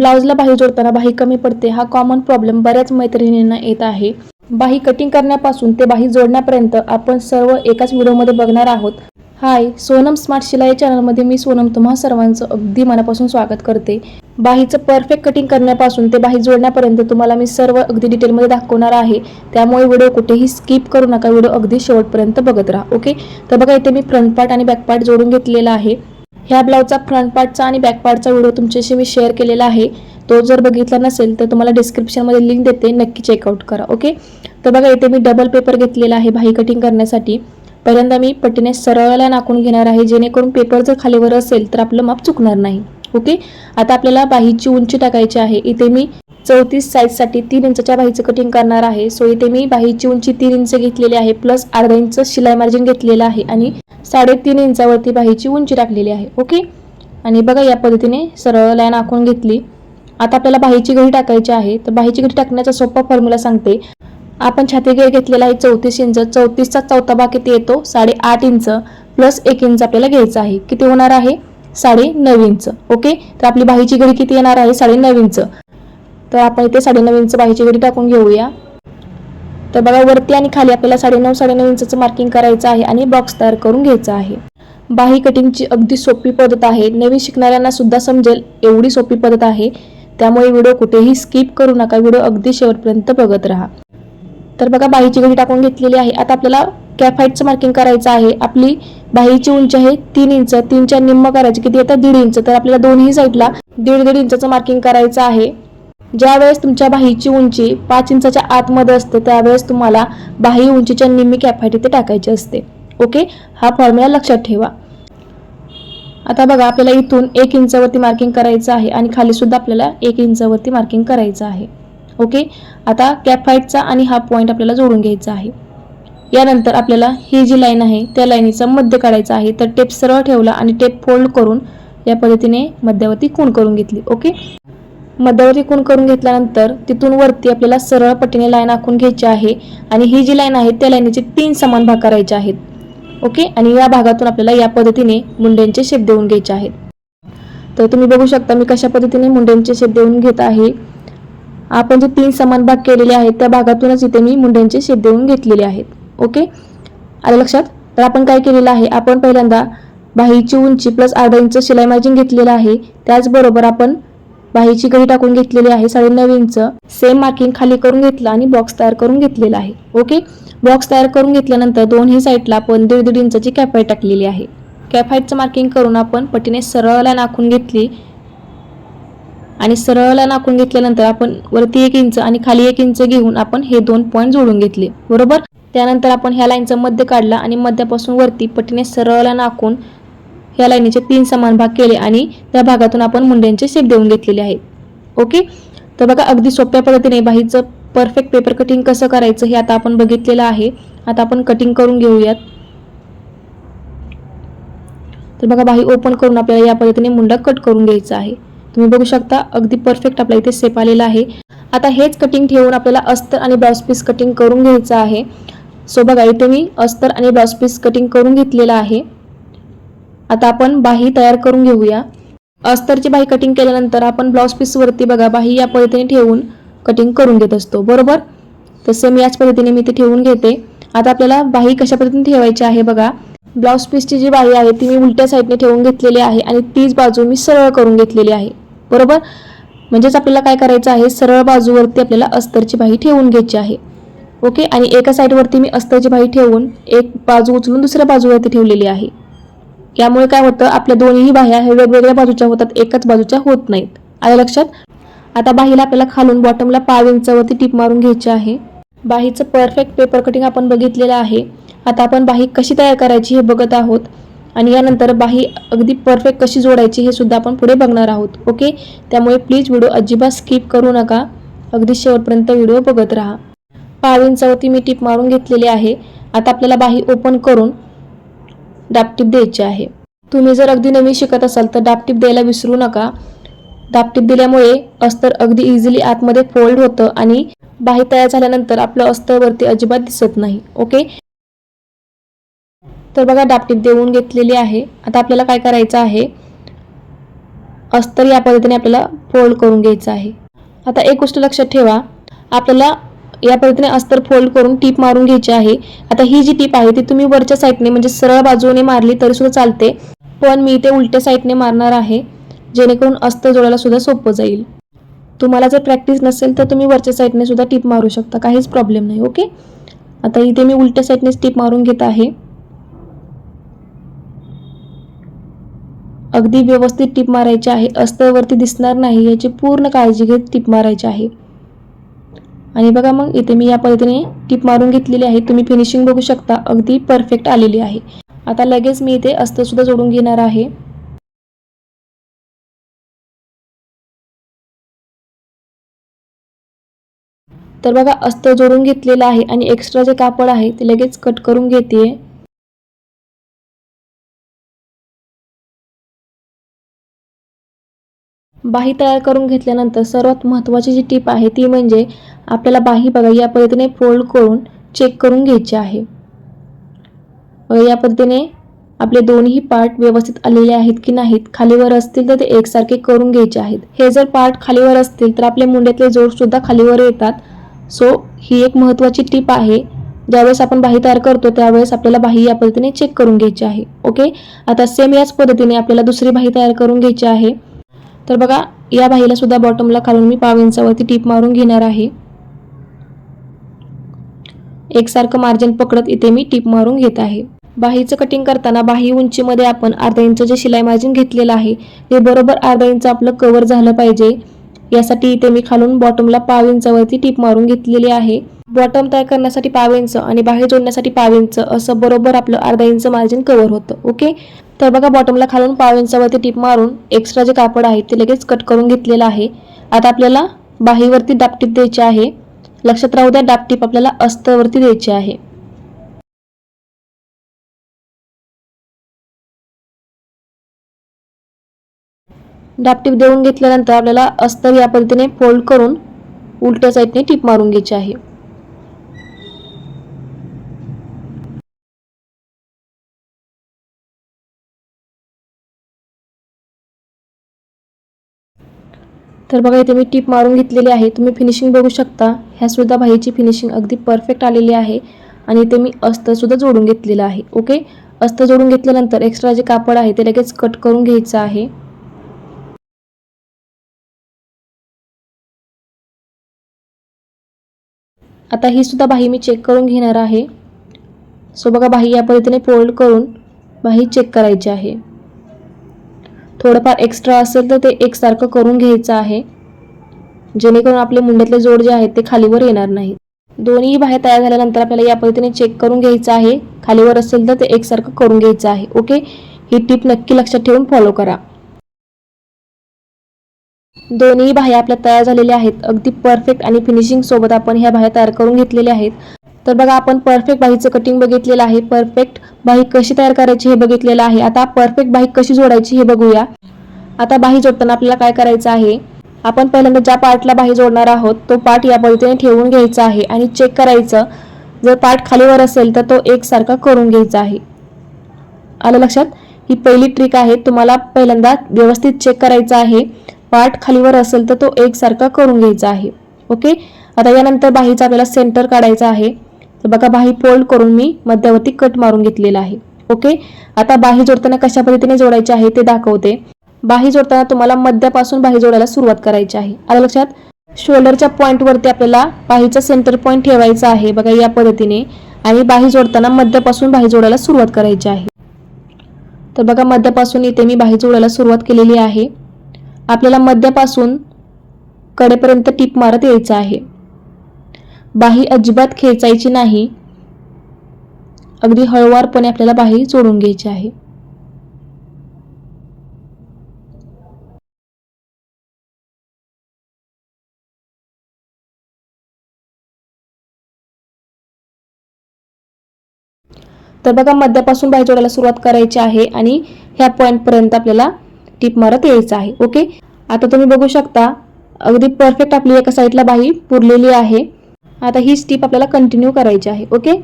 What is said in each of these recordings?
ब्लाऊजला बाही जोडताना बाही कमी पडते हा कॉमन प्रॉब्लेम बऱ्याच मैत्रिणींना येत आहे. बाही कटिंग करण्यापासून ते बाही जोडण्यापर्यंत आपण सर्व एकाच व्हिडिओमध्ये बघणार आहोत. हाय सोनम स्मार्ट शिलाई चॅनलमध्ये मी सोनम तुम्हा सर्वांचं अगदी मनापासून स्वागत करते. बाहीचं परफेक्ट कटिंग करण्यापासून ते बाही जोडण्यापर्यंत तुम्हाला मी सर्व अगदी डिटेलमध्ये दाखवणार आहे. त्यामुळे व्हिडिओ कुठेही स्किप करू नका व्हिडिओ अगदी शेवटपर्यंत बघत राहा ओके तर बघा इथे मी फ्रंट पार्ट आणि बॅक पार्ट जोडून घेतलेला आहे. ह्या ब्लाऊजचा फ्रंट पार्टचा आणि बॅक पार्टचा व्हिडिओ तुमच्याशी मी शेअर केलेला आहे. तो जर बघितला नसेल तर तुम्हाला डिस्क्रिप्शनमध्ये लिंक देते. नक्की चेकआउट करा ओके तर बघा इथे मी डबल पेपर घेतलेला आहे बाही कटिंग करण्यासाठी. पहिल्यांदा मी पट्टीने सरळला नाकून घेणार आहे. जेणेकरून पेपर जर खालीवर असेल तर आपलं माप चुकणार नाही ओके आता आपल्याला बाहीची उंची टाकायची आहे. इथे मी चौतीस साईजसाठी तीन इंचच्या बाहीचं कटिंग करणार आहे. सो इथे मी बाहीची उंची तीन इंच घेतलेली आहे प्लस अर्धा इंच शिलाई मार्जिन घेतलेलं आहे आणि साडेतीन इंचावरती बाहीची उंची टाकलेली आहे. ओके आणि बघा या पद्धतीने सरळ लाईन आखून घेतली. आता आपल्याला बाहीची घडी टाकायची आहे. तर बाहीची घडी टाकण्याचा सोपा फॉर्म्युला सांगते. आपण छाती घेर घेतलेला आहे चौतीस इंच. चौतीसचा चौथा भाग किती येतो? साडेआठ इंच. प्लस एक इंच आपल्याला घ्यायचा आहे. किती होणार आहे? साडे नऊ इंच. ओके तर आपली बाहीची घडी किती येणार आहे? साडे नऊ इंच. तर आपण इथे साडेनऊ इंच बाहेरची घडी टाकून घेऊया. तर बघा वरती आणि खाली आपल्याला साडेनऊ साडेनऊ इंचचं मार्किंग करायचं आहे आणि बॉक्स तयार करून घ्यायचा आहे. बाही कटिंगची अगदी सोपी पद्धत आहे. नवीन शिकणाऱ्यांना सुद्धा समजेल एवढी सोपी पद्धत आहे. त्यामुळे व्हिडिओ कुठेही स्किप करू नका. व्हिडिओ अगदी शेवटपर्यंत बघत राहा. तर बघा बाहीची घडी टाकून घेतलेली आहे. आता आपल्याला कॅप हाईटचं मार्किंग करायचं आहे. आपली बाहीची उंची आहे तीन इंच. तीनच्या निम्म करायची किती येतं दीड इंच. तर आपल्याला दोन्ही साईडला दीड दीड इंचचं मार्किंग करायचं आहे. ज्यावेळेस तुमच्या बाहीची उंची पाच इंचाच्या आतमध्ये असते त्यावेळेस तुम्हाला बाही उंचीच्या निम्मी कॅप इथे टाकायची असते. ओके हा फॉर्म्युला लक्षात ठेवा. आता बघा आपल्याला इथून एक इंचावरती मार्किंग करायचं आहे आणि खाली सुद्धा आपल्याला एक इंचावरती मार्किंग करायचं आहे. ओके आता कॅफाईटचा आणि हा पॉईंट आपल्याला जोडून घ्यायचा आहे. यानंतर आपल्याला ही जी लाईन आहे त्या लाईनीचा मध्य काढायचा आहे. तर टेप सरळ ठेवला आणि टेप फोल्ड करून या पद्धतीने मध्यावरती खूण करून घेतली. ओके मध्यावरती खूण करून घेतल्यानंतर तिथून वरती आपल्याला सरळ पटीने लाईन आखून घ्यायची आहे आणि ही जी लाईन आहे त्या लाईनीचे तीन समान भाग करायचे आहेत. ओके? आणि या भागातून आपल्याला या पद्धतीने मुंड्यांचे शेप देऊन घ्यायचे आहेत. तर तुम्ही बघू शकता मी कशा पद्धतीने मुंड्यांचे शेप देऊन घेत आहे. आपण जे तीन समान भाग केलेले आहेत त्या भागातूनच इथे मी मुंड्यांचे शेप देऊन घेतलेले आहेत. ओके? आलं लक्षात? तर आपण काय केलेलं आहे? आपण पहिल्यांदा बाहीची उंची प्लस अर्धा इंच शिलाई मार्जिन घेतलेलं आहे. त्याचबरोबर आपण बाहीची घडी टाकून घेतलेली आहे साडेनऊ इंच. सेम मार्किंग खाली करून घेतलं आणि बॉक्स तयार करून घेतलेला आहे. ओके? बॉक्स तयार करून घेतल्यानंतर दोन्ही साईडला आपण दीड दीड इंचाची कॅप टाकलेली आहे. कॅप मार्किंग करून आपण पटीने सरळला नाखून घेतली. आणि सरळला नाखून घेतल्यानंतर आपण वरती एक इंच आणि खाली एक इंच घेऊन आपण हे दोन पॉईंट जोडून घेतले. बरोबर? त्यानंतर आपण ह्या लाईनचा मध्य काढला आणि मध्यापासून वरती पटीने सरळला नाखून ह्या लाईनीचे तीन समान भाग केले आणि त्या भागातून आपण मुंड्यांचे शेप देऊन घेतलेले आहेत. ओके? तर बघा अगदी सोप्या पद्धतीने बाहीचं परफेक्ट पेपर कटिंग कसं करायचं हे आता आपण बघितलेलं आहे. आता आपण कटिंग करून घेऊयात. तर बघा बाही ओपन करून आपल्याला या पद्धतीने मुंडा कट करून घ्यायचा आहे. तुम्ही बघू शकता अगदी परफेक्ट आपल्या इथे सेप आलेला आहे. आता हेच कटिंग ठेवून आपल्याला अस्तर आणि ब्लाउज पीस कटिंग करून घ्यायचं आहे. सो बघा इथे मी अस्तर आणि ब्लाउज पीस कटिंग करून घेतलेलं आहे. आता आपण बाही तयार करून घेऊया. अस्तरची बाही कटिंग केल्यानंतर आपण ब्लाऊज पीसवरती बघा बाही या पद्धतीने ठेवून कटिंग करून घेत असतो. बरोबर? तर सेम याच पद्धतीने मी ते ठेवून घेते. आता आपल्याला बाही कशा पद्धतीने ठेवायची आहे बघा. ब्लाऊज पीसची जी बाही आहे ती मी उलट्या साईडने ठेवून घेतलेली आहे आणि तीच बाजू मी सरळ करून घेतलेली आहे. बरोबर? म्हणजेच आपल्याला काय करायचं आहे? सरळ बाजूवरती आपल्याला अस्तरची बाही ठेवून घ्यायची आहे. ओके? आणि एका साईडवरती मी अस्तरची बाही ठेवून एक बाजू उचलून दुसऱ्या बाजूवरती ठेवलेली आहे. यामुळे काय होतं आपल्या दोन्ही बाह्या हे वेगवेगळ्या बाजूच्या होतात एकाच बाजूच्या होत नाहीत. आलं लक्षात? आता बाहीला आपल्याला खालून बॉटमला पाव इंचावरती टीप मारून घ्यायची आहे. बाहीचं परफेक्ट पेपर कटिंग आपण बघितलेलं आहे. आता आपण बाही कशी तयार करायची हे बघत आहोत. आणि यानंतर बाही अगदी परफेक्ट कशी जोडायची हे सुद्धा आपण पुढे बघणार आहोत. ओके? त्यामुळे प्लीज व्हिडिओ अजिबात स्किप करू नका. अगदी शेवटपर्यंत व्हिडिओ बघत राहा. पाव इंचावरती मी टीप मारून घेतलेली आहे. आता आपल्याला बाही ओपन करून डापटीप द्यायची आहे. तुम्ही जर अगदी नवीन शिकत असाल तर डापटीप द्यायला विसरू नका. डापटीप दिल्यामुळे अस्तर अगदी इझिली आतमध्ये फोल्ड होतं आणि बाही तयार झाल्यानंतर आपलं अस्तरवरती अजिबात दिसत नाही. ओके? तर बघा डापटीप देऊन घेतलेली आहे. आता आपल्याला काय करायचं आहे? अस्तर या पद्धतीने आपल्याला फोल्ड करून घ्यायचं आहे. आता एक गोष्ट लक्षात ठेवा. आपल्याला या पद्धतीने अस्तर फोल्ड करून टीप मारून घ्यायची आहे. आता ही जी टीप आहे ती तुम्ही वरच्या साईडने म्हणजे सरळ बाजूने मारली तरी सुद्धा चालते. पण मी इथे उलट्या साईडने मारणार आहे जेणेकरून अस्तर जोडायला सुद्धा सोपं जाईल. तुम्हाला जर प्रॅक्टिस नसेल तर तुम्ही वरच्या साईडने सुद्धा टीप मारू शकता. काहीच प्रॉब्लेम नाही ओके आता इथे मी उलट्या साईडनेच टीप मारून घेत आहे. अगदी व्यवस्थित टीप मारायची आहे. अस्तरवरती दिसणार नाही याची पूर्ण काळजी घेत टीप मारायची आहे. आणि बघा मग इथे मी या पद्धतीने टिप मारून घेतलेली आहे. तुम्ही फिनिशिंग बघू शकता. अगदी परफेक्ट आलेली आहे. आता लगेच मी इथे अस्तरसुद्धा जोडून घेणार आहे. तर बघा अस्तर जोडून घेतलेलं आहे आणि एक्स्ट्रा जे कापड आहे ते लगेच कट करून घेते बाही तयार करून घेतल्यानंतर सर्वात महत्त्वाची जी टीप आहे ती म्हणजे आपल्याला बाही बघा या पद्धतीने फोल्ड करून चेक करून घ्यायची आहे. या पद्धतीने आपले दोन्ही पार्ट व्यवस्थित आलेले आहेत की नाहीत खालीवर असतील तर ते एकसारखे करून घ्यायचे आहेत. हे जर पार्ट खालीवर असतील तर आपले मुंड्यातले जोडसुद्धा खालीवर येतात. सो ही एक महत्त्वाची टीप आहे. ज्यावेळेस आपण बाही तयार करतो त्यावेळेस आपल्याला बाही या पद्धतीने चेक करून घ्यायची आहे. ओके आता सेम याच पद्धतीने आपल्याला दुसरी बाही तयार करून घ्यायची आहे. तर बघा या बाहीला सुद्धा बॉटमला खालून मी पाव इंचावरती टीप मारून घेणार आहे. एकसारखं मार्जिन पकडत इथे मी टीप मारून घेत आहे. बाहीचं कटिंग करताना बाही उंचीमध्ये आपण अर्धा इंच जे शिलाई मार्जिन घेतलेलं आहे ते बरोबर अर्धा इंच आपलं कव्हर झालं पाहिजे. यासाठी इथे मी खालून बॉटमला पाव इंचावरती टीप मारून घेतलेली आहे. बॉटम तयार करण्यासाठी पाव इंच आणि बाही जोडण्यासाठी पाव इंच असं बरोबर आपलं अर्धा इंच मार्जिन कव्हर होतं ओके तर बघा बॉटमला खालून पाव इंचावरती टीप मारून एक्स्ट्रा जे कापड आहे ते लगेच कट करून घेतलेलं आहे. आता आपल्याला बाहीवरती डापटीप द्यायची आहे. लक्षात राहू द्या डापटीप आपल्याला अस्तवरती द्यायची आहे. डापटीप देऊन घेतल्यानंतर आपल्याला अस्तर या पद्धतीने फोल्ड करून उलट्या साईडने टीप मारून घ्यायची आहे. तर बघा इथे मी टीप मारून घेतलेली आहे. तुम्ही फिनिशिंग बघू शकता. ह्यासुद्धा बाहीची फिनिशिंग अगदी परफेक्ट आलेली आहे. आणि इथे मी अस्तरसुद्धा जोडून घेतलेलं आहे. ओके अस्तर जोडून घेतल्यानंतर एक्स्ट्रा जे कापड आहे ते लगेच कट करून घ्यायचं आहे. आता ही सुद्धा बाही मी चेक करून घेणार आहे. सो बघा बाही या पद्धतीने फोल्ड करून बाही चेक करायची आहे. थोडंफार एक्स्ट्रा असेल तर ते एकसारखं करून घ्यायचं आहे. जेणेकरून आपले मुंड्यातले जोड जे आहेत ते खालीवर येणार नाहीत. दोन्ही बाहेर तयार झाल्यानंतर आपल्याला या पद्धतीने चेक करून घ्यायचं आहे. खालीवर असेल तर ते एकसारखं करून घ्यायचं आहे. ओके ही टीप नक्की लक्षात ठेवून फॉलो करा. दोन्ही बाह्या आपल्या तयार झालेल्या आहेत. अगदी परफेक्ट आणि फिनिशिंग सोबत आपण ह्या बाह्या तयार करून घेतलेल्या आहेत. तर बघा आपण परफेक्ट बाहीचं कटिंग बघितलेलं आहे. परफेक्ट बाही कशी तयार करायची हे बघितलेलं आहे. आता परफेक्ट बाही कशी जोडायची हे बघूया. आता बाही जोडताना आपल्याला काय करायचं आहे? आपण पहिल्यांदा ज्या पार्टला बाही जोडणार आहोत तो पार्ट या पद्धतीने ठेवून घ्यायचा आहे. आणि चेक करायचं. जर पार्ट खालीवर असेल तर तो एकसारखा करून घ्यायचा आहे. आलं लक्षात? ही पहिली ट्रिक आहे. तुम्हाला पहिल्यांदा व्यवस्थित चेक करायचा आहे. पार्ट खालीवर असेल तर तो एकसारखा करून घ्यायचा आहे. ओके आता यानंतर बाहीचा आपल्याला सेंटर काढायचा आहे. तर बघा बाही फोल्ड करून मी मध्यावरती कट मारून घेतलेला आहे. ओके आता बाही जोडताना कशा पद्धतीने जोडायचे आहे ते दाखवते. बाही जोडताना तुम्हाला मध्यापासून बाही जोडायला सुरुवात करायची आहे. आता लक्षात? शोल्डरच्या पॉईंटवरती आपल्याला बाहीचा सेंटर पॉईंट ठेवायचा आहे. बघा या पद्धतीने. आणि बाही जोडताना मध्यापासून बाही जोडायला सुरुवात करायची आहे. तर बघा मध्यापासून इथे मी बाही जोडायला सुरुवात केलेली आहे. आपल्याला मध्यापासून कडेपर्यंत टीप मारत यायचं आहे. बाही अजिबात खेचायची नाही. अगदी हळुवारपणे आपल्याला बाही सोडून घ्यायची आहे. तर बघा मध्यापासून बाही जोडायला सुरुवात करायची आहे आणि ह्या पॉईंटपर्यंत आपल्याला टीप मारत यायचं आहे. ओके आता तुम्ही बघू शकता अगदी परफेक्ट आपली एका साईडला बाही पुरलेली आहे. आता ही स्टीप आपल्याला कंटिन्यू करायची आहे ओके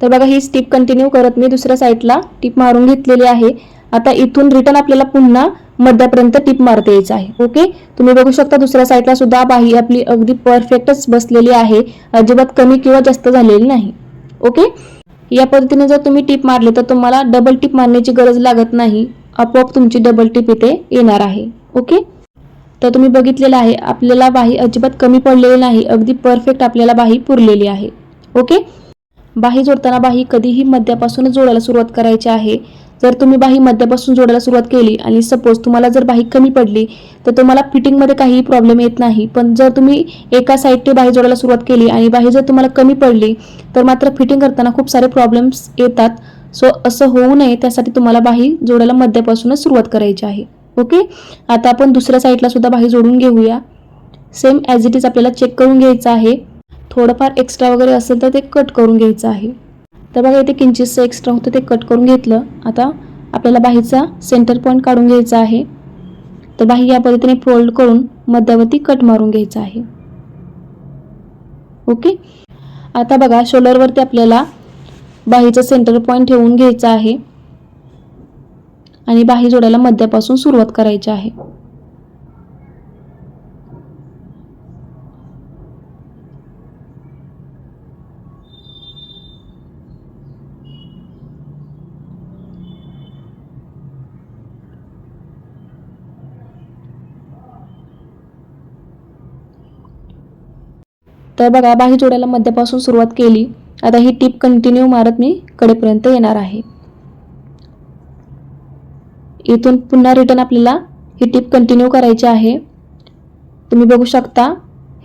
तर बघा ही स्टीप कंटिन्यू करत मी दुसऱ्या साईडला टीप मारून घेतलेली आहे. आता इथून रिटर्न आपल्याला पुन्हा मध्यापर्यंत टिप मारता यायचं आहे. ओके तुम्ही बघू शकता दुसऱ्या साईडला सुद्धा बाही आपली अगदी परफेक्टच बसलेली आहे. अजिबात कमी किंवा जास्त झालेली नाही. ओके या पद्धतीने जर तुम्ही टिप मारली तर तुम्हाला डबल टिप मारण्याची गरज लागत नाही. आपोआप तुमची डबल टिप इथे येणार आहे. ओके तर तुम्ही बघितलेलं आहे आपल्याला बाही अजिबात कमी पडलेली नाही. अगदी परफेक्ट आपल्याला बाही पुरलेली आहे. ओके बाही जोडताना बाही कधीही मध्यापासून जोडायला सुरुवात करायची आहे. जर तुम्ही बाही मध्यापासून जोडायला सुरुवात केली आणि सपोज तुम्हाला जर बाही कमी पडली तर तुम्हाला फिटिंगमध्ये काहीही प्रॉब्लेम येत नाही. पण जर तुम्ही एका साईडने बाही जोडायला सुरुवात केली आणि बाही जर तुम्हाला कमी पडली तर मात्र फिटिंग करताना खूप सारे प्रॉब्लेम्स येतात. सो असं होऊ नये. त्यासाठी तुम्हाला बाही जोडायला मध्यापासूनच सुरुवात करायची आहे. ओके आता आपण दुसऱ्या साईडला सुद्धा बाही जोडून घेऊया. सेम ॲज इट इज आपल्याला चेक करून घ्यायचं आहे. थोडंफार एक्स्ट्रा वगैरे असेल तर ते कट करून घ्यायचं आहे. तर बघा इथे किंचितचं एक्स्ट्रा होतं ते कट करून घेतलं. आता आपल्याला बाहीचा सेंटर पॉईंट काढून घ्यायचा आहे. तर बाही या पद्धतीने फोल्ड करून मध्यावरती कट मारून घ्यायचा आहे. ओके आता बघा शोल्डरवरती आपल्याला बाहीचा सेंटर पॉईंट ठेवून घ्यायचा आहे. आणि बाही जोडायला मध्यापासून सुरुवात करायची आहे. तर बघा बाही जोड्याला मध्यापासून सुरुवात केली. आता ही टीप कंटिन्यू मारत मी कडेपर्यंत येणार आहे. इथून पुन्हा रिटर्न आपल्याला ही टीप कंटिन्यू करायची आहे. तुम्ही बघू शकता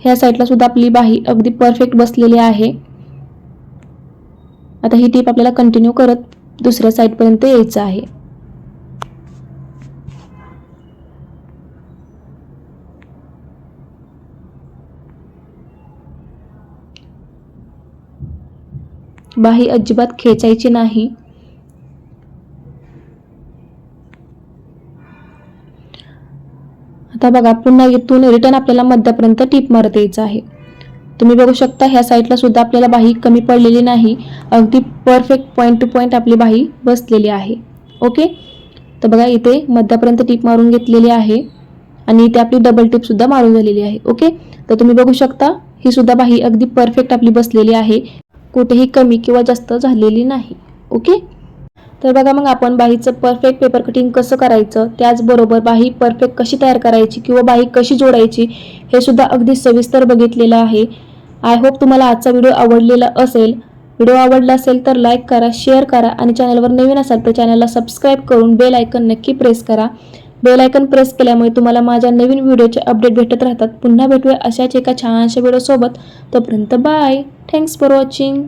ह्या साईडला सुद्धा आपली बाही अगदी परफेक्ट बसलेली आहे. आता ही टीप आपल्याला कंटिन्यू करत दुसऱ्या साईडपर्यंत यायचं आहे. बाही अजिबात खेचायची नाही. आता बघा पुन्हा इथून रिटर्न आपल्याला मध्यापर्यंत टीप मारत यायचं आहे. तुम्ही बघू शकता ह्या साईडला सुद्धा आपल्याला बाही कमी पडलेली नाही. अगदी परफेक्ट पॉईंट टू पॉईंट आपली बाही बसलेली आहे. ओके तर बघा इथे मध्यापर्यंत टीप मारून घेतलेली आहे. आणि इथे आपली डबल टीप सुद्धा मारून झालेली आहे. ओके तर तुम्ही बघू शकता ही सुद्धा बाही अगदी परफेक्ट आपली बसलेली आहे. कुठेही कमी किंवा जास्त झालेली नाही. ओके? तर बघा मग आपण बाहीचं परफेक्ट पेपर कटिंग कसं करायचं? त्याचबरोबर बाही परफेक्ट कशी तयार करायची किंवा बाही कशी जोडायची हे सुद्धा अगदी सविस्तर बघितलेलं आहे. आय होप तुम्हाला आजचा व्हिडिओ आवडलेला असेल. व्हिडिओ आवडला असेल तर लाईक करा शेअर करा आणि चॅनलवर नवीन असाल तर चॅनलला सबस्क्राईब करून बेल आयकन नक्की प्रेस करा. बेल आयकन प्रेस केल्यामुळे तुम्हाला माझ्या नवीन व्हिडिओचे अपडेट भेटत राहतात. पुन्हा भेटूया अशाच एका छानशा व्हिडिओसोबत तोपर्यंत बाय थँक्स फॉर वॉचिंग